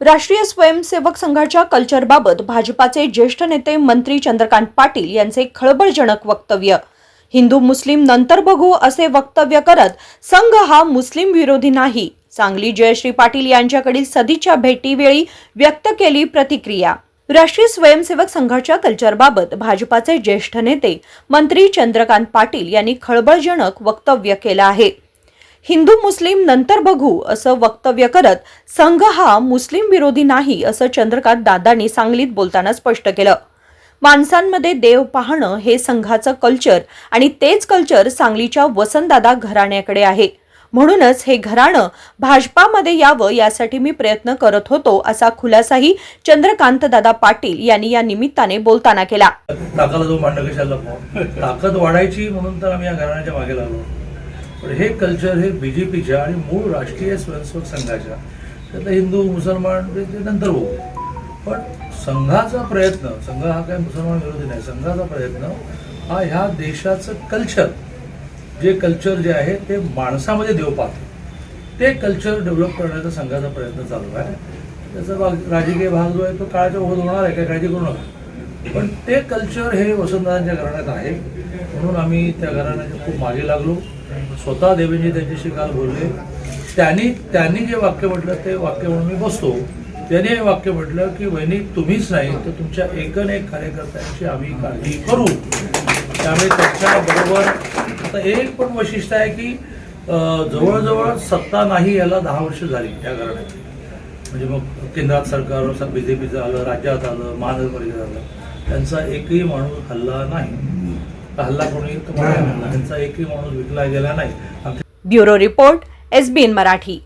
राष्ट्रीय स्वयंसेवक संघाच्या कल्चरबाबत भाजपाचे ज्येष्ठ नेते मंत्री चंद्रकांत पाटील यांचे खळबळजनक वक्तव्य. हिंदू मुस्लिम नंतर बघू असे वक्तव्य करत संघ हा मुस्लिम विरोधी नाही. सांगली जयश्री पाटील यांच्याकडील सदीच्या भेटीवेळी व्यक्त केली प्रतिक्रिया. राष्ट्रीय स्वयंसेवक संघाच्या कल्चरबाबत भाजपाचे ज्येष्ठ नेते मंत्री चंद्रकांत पाटील यांनी खळबळजनक वक्तव्य केलं आहे. हिंदू मुस्लिम नंतर बघू असं वक्तव्य करत संघ हा मुस्लिम विरोधी नाही असं चंद्रकांत दादांनी सांगलीत बोलताना स्पष्ट केलं. माणसांमध्ये देव पाहणं हे संघाचं कल्चर आणि तेच कल्चर सांगलीच्या वसंतदादा घराण्याकडे आहे. म्हणूनच हे घराणं भाजपामध्ये यावं यासाठी मी प्रयत्न करत होतो असा खुलासाही चंद्रकांत दादा पाटील यांनी या निमित्ताने बोलताना केला. ताकद वाढायची म्हणून तर आम्ही या घराण्याच्या मागे लागलो. पण हे कल्चर हे बी जे पीच्या आणि मूळ राष्ट्रीय स्वयंसेवक संघाच्या. त्यातलं हिंदू मुसलमान म्हणजे ते नंतर होऊ पण संघाचा प्रयत्न संघ हा काय मुसलमान विरोधी नाही संघाचा प्रयत्न हा ह्या देशाचं कल्चर जे कल्चर जे आहे ते माणसामध्ये देव ते कल्चर डेव्हलप करण्याचा संघाचा प्रयत्न चालू आहे. त्याचा भाग राजकीय भाग जो आहे तो काळाच्या ओघ होणार आहे काय काळजी करू नका. पण ते कल्चर हे वसंतदादांच्या घराण्यात आहे. म्हणून आम्ही त्या घराण्याच्या खूप मागे लागलो. स्वतः देवेंजी त्यांच्याशी काल बोलले. त्यांनी त्यांनी जे वाक्य म्हटलं ते वाक्य म्हणून मी बसतो. त्यांनी हे वाक्य म्हटलं की वहिनी तुम्हीच नाही तर तुमच्या एकन एक कार्यकर्त्यांची आम्ही काळजी करू. त्यामुळे त्याच्याबरोबर आता एक पण वैशिष्ट्य आहे की जवळजवळ सत्ता नाही याला दहा वर्ष झाली त्या घराण्याची म्हणजे मग केंद्रात सरकार बी जे पीचं आलं राज्यात आलं महानगरपालिकेत आलं. त्यांचा एकही माणूस हल्ला नाही. हल्ला कोणी तुम्हाला त्यांचा एकही माणूस विकला गेला नाही. Bureau report SBN Marathi.